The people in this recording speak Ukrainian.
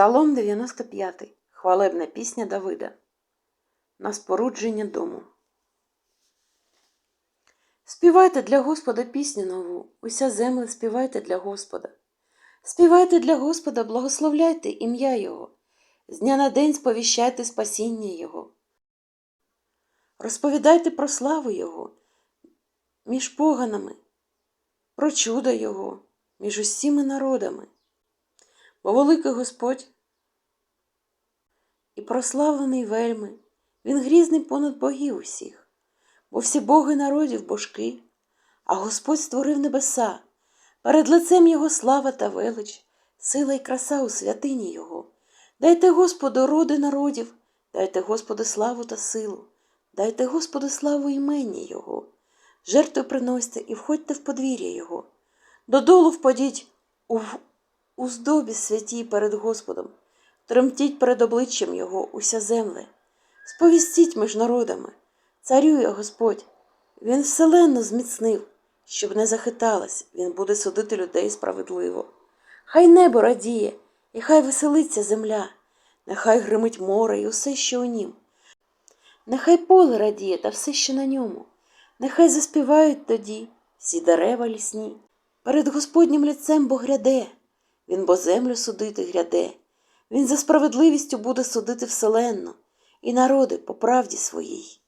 Псалом 95. Хвалебна пісня Давида. На спорудження дому. Співайте для Господа пісню нову, уся земля співайте для Господа. Співайте для Господа, благословляйте ім'я Його, з дня на день сповіщайте спасіння Його. Розповідайте про славу Його між поганами, про чудо Його між усіми народами. Бо великий Господь і прославлений вельми, Він грізний понад богів усіх, бо всі боги народів божки, а Господь створив небеса, перед лицем Його слава та велич, сила й краса у святині Його. Дайте Господу роди народів, дайте Господу славу та силу, дайте Господу славу імені Його, жертви приносьте і входьте в подвір'я Його. Додолу впадіть у у здобі святій перед Господом, тремтіть перед обличчям Його уся земле, сповістіть між народами, царює Господь, Він вселенну зміцнив, щоб не захиталась, Він буде судити людей справедливо. Хай небо радіє, і хай веселиться земля, нехай гримить море і усе, що у нім. Нехай поле радіє та все, що на ньому, нехай заспівають тоді всі дерева лісні. Перед Господнім лицем Бог гряде, Він бо землю судити гряде, Він за справедливістю буде судити вселенну і народи по правді своїй.